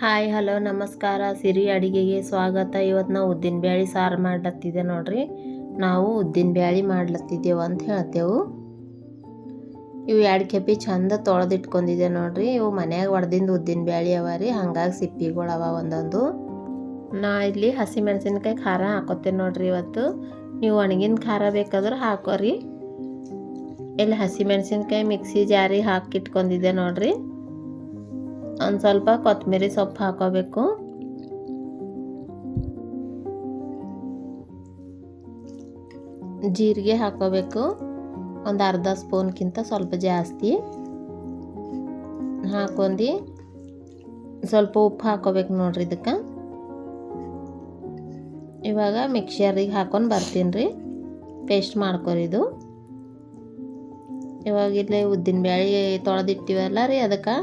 Hi, hello, ನಮಸ್ಕಾರ. ಸಿರಿ ಅಡಿಗೆಗೆ ಸ್ವಾಗತ. ಇವತ್ತು ನಾವು ಉದ್ದಿನ ಬ್ಯಾಳಿ ಸಾರು ಮಾಡ್ಲತ್ತಿದ್ದೆ ನೋಡ್ರಿ. ನಾವು ಉದ್ದಿನ ಬ್ಯಾಳಿ ಮಾಡ್ಲತ್ತಿದ್ದೇವೆ ಅಂತ ಹೇಳ್ತೇವೆ. ಇವು ಎರಡು ಕೆಪಿ ಚಂದ ತೊಳೆದಿಟ್ಕೊಂಡಿದ್ದೆ ನೋಡ್ರಿ. ಇವು ಮನ್ಯಾಗ ಹೊಡೆದಿಂದ ಉದ್ದಿನ ಬ್ಯಾಳಿ ಅವ ರೀ. ಹಂಗಾಗಿ ಸಿಪ್ಪಿಗಳು ಒಂದೊಂದು. ನಾ ಇಲ್ಲಿ ಹಸಿ ಮೆಣಸಿನ್ಕಾಯಿ ಖಾರ ಹಾಕೋತೇನೆ ನೋಡ್ರಿ ಇವತ್ತು. ನೀವು ಒಣಗಿನ ಖಾರ ಬೇಕಾದ್ರೆ ಹಾಕೋರಿ. ಇಲ್ಲಿ ಹಸಿ ಮೆಣಸಿನ್ಕಾಯಿ ಮಿಕ್ಸಿ ಜಾರಿ ಹಾಕಿಟ್ಕೊಂಡಿದ್ದೆ ನೋಡ್ರಿ. ಒಂದು ಸ್ವಲ್ಪ ಕೊತ್ತಂಬರಿ ಸೊಪ್ಪು ಹಾಕೋಬೇಕು. ಜೀರಿಗೆ ಹಾಕೋಬೇಕು. ಒಂದು ಅರ್ಧ ಸ್ಪೂನ್ಗಿಂತ ಸ್ವಲ್ಪ ಜಾಸ್ತಿ. ಹಾಕೊಂಡು ಸ್ವಲ್ಪ ಉಪ್ಪು ಹಾಕೋಬೇಕು ನೋಡ್ರಿ ಇದಕ್ಕೆ. ಇವಾಗ ಮಿಕ್ಸರಿಗೆ ಹಾಕೊಂಡು ಬರ್ತೀನಿ ರೀ. ಪೇಸ್ಟ್ ಮಾಡ್ಕೊರಿ ಇದು. ಇವಾಗ ಇಲ್ಲೇ ಉದ್ದಿನ ಬೇಳೆ ತೊಳೆದಿಟ್ಟಿವಲ್ಲ ರೀ ಅದಕ್ಕೆ.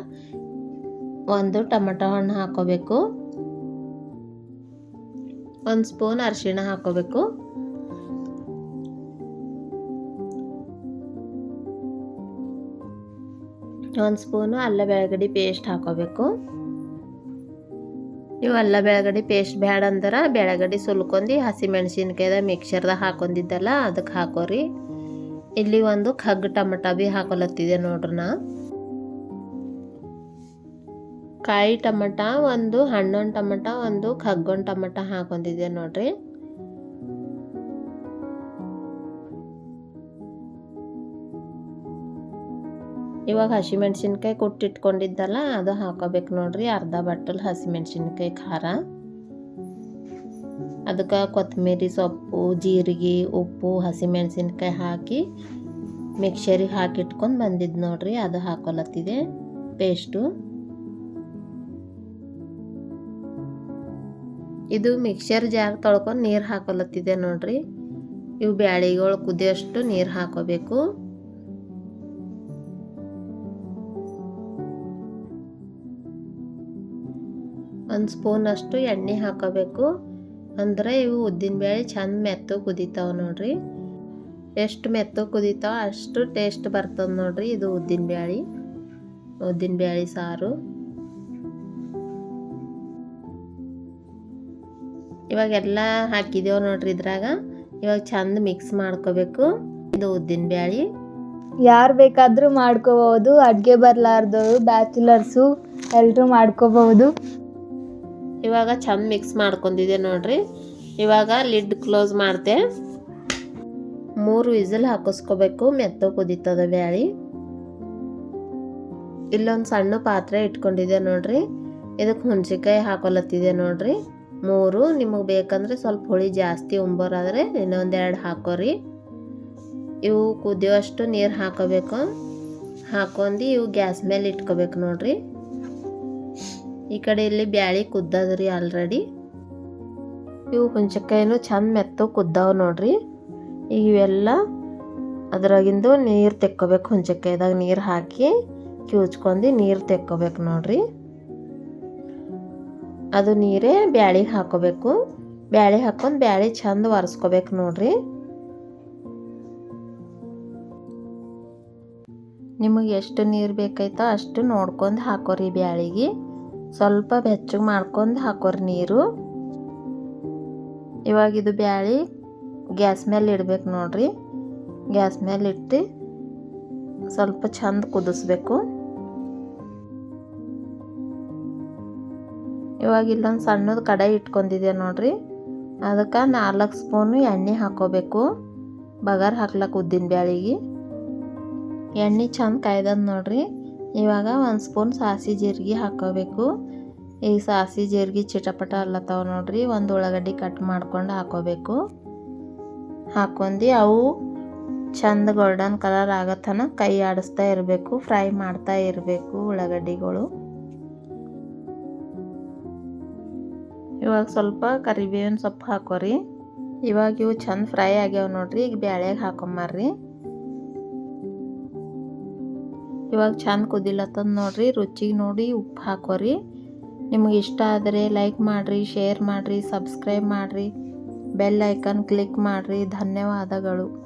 ಒಂದು ಟೊಮೆಟೊ ಹಣ್ಣು ಹಾಕೋಬೇಕು. ಒಂದು ಸ್ಪೂನ್ ಅರಿಶಿಣ ಹಾಕೋಬೇಕು. ಒಂದು ಸ್ಪೂನು ಅಲ್ಲ ಬೆಳಗಡಿ ಪೇಸ್ಟ್ ಹಾಕೋಬೇಕು. ನೀವು ಅಲ್ಲ ಬೆಳಗಡಿ ಪೇಸ್ಟ್ ಬೇಡ ಅಂದ್ರೆ ಬೆಳಗಡಿ ಸುಲ್ಕೊಂಡು ಹಸಿ ಮೆಣಸಿನ್ಕಾಯ್ದ ಮಿಕ್ಸರ್ದಾಗ ಹಾಕೊಂಡಿದ್ದಲ್ಲ ಅದಕ್ಕೆ ಹಾಕೋರಿ. ಇಲ್ಲಿ ಒಂದು ಖಗ್ ಟಮಟ ಭೀ ಹಾಕೊಲತ್ತಿದೆ ನೋಡ್ರಿ ನಾ. ಕಾಯಿ ಟಮಟ, ಒಂದು ಹಣ್ಣೊಂದು ಟಮಟ, ಒಂದು ಖಗ್ಗೊಂದು ಟಮಟ ಹಾಕೊಂಡಿದ್ದೆ ನೋಡ್ರಿ. ಇವಾಗ ಹಸಿಮೆಣ್ಸಿನ್ಕಾಯಿ ಕುಟ್ಟಿಟ್ಕೊಂಡಿದ್ದಲ್ಲ, ಅದು ಹಾಕೋಬೇಕು ನೋಡ್ರಿ, ಅರ್ಧ ಬಟ್ಟಲ್ ಹಸಿಮೆಣ್ಸಿನ್ಕಾಯಿ ಖಾರ. ಅದಕ್ಕೆ ಕೊತ್ತಂಬರಿ ಸೊಪ್ಪು, ಜೀರಿಗೆ, ಉಪ್ಪು, ಹಸಿಮೆಣ್ಸಿನ್ಕಾಯಿ ಹಾಕಿ ಮಿಕ್ಸರಿಗೆ ಹಾಕಿಟ್ಕೊಂಡು ಬಂದಿದ್ದು ನೋಡ್ರಿ, ಅದು ಹಾಕೊಲತ್ತಿದೆ, ಪೇಸ್ಟು. ಇದು ಮಿಕ್ಸರ್ ಜಾರ್ ತೊಳ್ಕೊಂಡು ನೀರು ಹಾಕಲತ್ತಿದೆ ನೋಡ್ರಿ. ಇವು ಬ್ಯಾಳಿಗಳು ಕುದಿಯೋಷ್ಟು ನೀರು ಹಾಕೋಬೇಕು. ಒಂದು ಸ್ಪೂನ್ ಅಷ್ಟು ಎಣ್ಣೆ ಹಾಕೋಬೇಕು. ಅಂದ್ರೆ ಇವು ಉದ್ದಿನ ಬೇಳೆ ಚಂದ ಮೆತ್ತು ಕುದಿತಾವ ನೋಡ್ರಿ. ಎಷ್ಟು ಮೆತ್ತು ಕುದಿತಾವ ಅಷ್ಟು ಟೇಸ್ಟ್ ಬರ್ತದೆ ನೋಡ್ರಿ ಇದು ಉದ್ದಿನ ಬ್ಯಾಳಿ. ಉದ್ದಿನ ಬ್ಯಾಳಿ ಸಾರು. ಇವಾಗ ಎಲ್ಲ ಹಾಕಿದ್ದೇವೆ ನೋಡ್ರಿ ಇದ್ರಾಗ. ಇವಾಗ ಚಂದ ಮಿಕ್ಸ್ ಮಾಡ್ಕೋಬೇಕು. ಇದು ಉದ್ದಿನ ಬ್ಯಾಳಿ. ಯಾರು ಬೇಕಾದರೂ ಮಾಡ್ಕೋಬಹುದು ಅಡುಗೆ ಬರಲಾರ್ದವರು ಬ್ಯಾಚುಲರ್ಸು ಎಲ್ಲರೂ ಮಾಡ್ಕೋಬಹುದು. ಇವಾಗ ಚಂದ ಮಿಕ್ಸ್ ಮಾಡ್ಕೊಂಡಿದೆ ನೋಡ್ರಿ. ಇವಾಗ ಲಿಡ್ ಕ್ಲೋಸ್ ಮಾಡ್ತೆ ಮೂರು ವಿಸಿಲ್ ಹಾಕಿಸ್ಕೋಬೇಕು ಮೆತ್ತ ಕುದೀತದ ಬ್ಯಾಳಿ. ಇಲ್ಲೊಂದು ಸಣ್ಣ ಪಾತ್ರೆ ಇಟ್ಕೊಂಡಿದೆ ನೋಡ್ರಿ. ಇದಕ್ಕೆ ಹುಣ್ಸಿಕಾಯಿ ಹಾಕೊಲತ್ತಿದೆ ನೋಡ್ರಿ. ಮೂರು, ನಿಮಗೆ ಬೇಕಂದ್ರೆ ಸ್ವಲ್ಪ ಹುಳಿ ಜಾಸ್ತಿ ಉಂಬೋರಾದರೆ ಇನ್ನೊಂದೆರಡು ಹಾಕೋರಿ. ಇವು ಕುದಿಯೋಷ್ಟು ನೀರು ಹಾಕೋಬೇಕು. ಹಾಕೊಂಡು ಇವು ಗ್ಯಾಸ್ ಮೇಲೆ ಇಟ್ಕೋಬೇಕು ನೋಡ್ರಿ. ಈ ಕಡೆ ಇಲ್ಲಿ ಬ್ಯಾಳಿ ಕುದ್ದದ್ರಿ ಆಲ್ರೆಡಿ. ಇವು ಹುಂಚಕಾಯಿನೂ ಚಂದ ಮೆತ್ತು ಕುದ್ದಾವ ನೋಡ್ರಿ. ಇವೆಲ್ಲ ಅದ್ರಾಗಿಂದು ನೀರು ತೆಕ್ಕೋಬೇಕು ಹುಂಚಕಾಯಿದಾಗ ನೀರು ಹಾಕಿ ಕಿವುಚ್ಕೊಂಡು ನೀರು ತೆಕ್ಕೋಬೇಕು ನೋಡ್ರಿ. ಅದು ನೀರೇ ಬ್ಯಾಳಿಗೆ ಹಾಕೋಬೇಕು. ಬ್ಯಾಳಿ ಹಾಕೊಂಡು ಬ್ಯಾಳಿ ಚಂದ ಒರೆಸ್ಕೋಬೇಕು ನೋಡ್ರಿ. ನಿಮಗೆ ಎಷ್ಟು ನೀರು ಬೇಕಾಯ್ತೋ ಅಷ್ಟು ನೋಡ್ಕೊಂಡು ಹಾಕೋರಿ ಬ್ಯಾಳಿಗೆ. ಸ್ವಲ್ಪ ಬೆಚ್ಚಗೆ ಮಾಡ್ಕೊಂಡು ಹಾಕೋರಿ ನೀರು. ಇವಾಗ ಇದು ಬ್ಯಾಳಿ ಗ್ಯಾಸ್ ಮೇಲೆ ಇಡ್ಬೇಕು ನೋಡ್ರಿ. ಗ್ಯಾಸ್ ಮೇಲೆ ಇಟ್ಟು ಸ್ವಲ್ಪ ಚಂದ ಕುದಿಸ್ಬೇಕು. ಇವಾಗ ಇಲ್ಲೊಂದು ಸಣ್ಣದು ಕಡಾಯಿ ಇಟ್ಕೊಂಡಿದ್ದೆ ನೋಡ್ರಿ. ಅದಕ್ಕೆ ನಾಲ್ಕು ಸ್ಪೂನು ಎಣ್ಣೆ ಹಾಕೋಬೇಕು. ಬಗಾರ್ ಹಾಕ್ಲಕ್ಕ ಉದ್ದಿನ ಬ್ಯಾಳಿಗೆ. ಎಣ್ಣೆ ಚಂದ ಕಾಯ್ದದ ನೋಡ್ರಿ. ಇವಾಗ ಒಂದು ಸ್ಪೂನ್ ಸಾಸಿ ಜೀರಿಗೆ ಹಾಕೋಬೇಕು. ಈಗ ಸಾಸಿ ಜೀರಿಗೆ ಚಿಟಪಟ ಅಲ್ಲತ್ತಾವ ನೋಡ್ರಿ. ಒಂದು ಉಳ್ಳಾಗಡ್ಡಿ ಕಟ್ ಮಾಡ್ಕೊಂಡು ಹಾಕೋಬೇಕು. ಹಾಕೊಂಡು ಅವು ಚಂದ ಗೋಲ್ಡನ್ ಕಲರ್ ಆಗತ್ತನ ಕೈ ಆಡಿಸ್ತಾ ಇರಬೇಕು ಫ್ರೈ ಮಾಡ್ತಾ ಇರಬೇಕು ಉಳ್ಳಾಗಡ್ಡಿಗಳು. ಇವಾಗ ಸ್ವಲ್ಪ ಕರಿಬೇವಿನ ಸೊಪ್ಪು ಹಾಕೋರಿ. ಇವಾಗ ಇವು ಚಂದ ಫ್ರೈ ಆಗ್ಯಾವ ನೋಡ್ರಿ, ಈಗ ಬ್ಯಾಳ್ಯಾಗ ಹಾಕೊಂಬರ್ರಿ. ಇವಾಗ ಚಂದ ಕುದಿಲತ್ತದ ನೋಡ್ರಿ, ರುಚಿಗೆ ನೋಡಿ ಉಪ್ಪು ಹಾಕೋರಿ. ನಿಮಗೆ ಇಷ್ಟ ಆದರೆ ಲೈಕ್ ಮಾಡಿರಿ ಶೇರ್ ಮಾಡಿರಿ ಸಬ್ಸ್ಕ್ರೈಬ್ ಮಾಡಿರಿ. ಬೆಲ್ ಐಕನ್ ಕ್ಲಿಕ್ ಮಾಡಿರಿ. ಧನ್ಯವಾದಗಳು.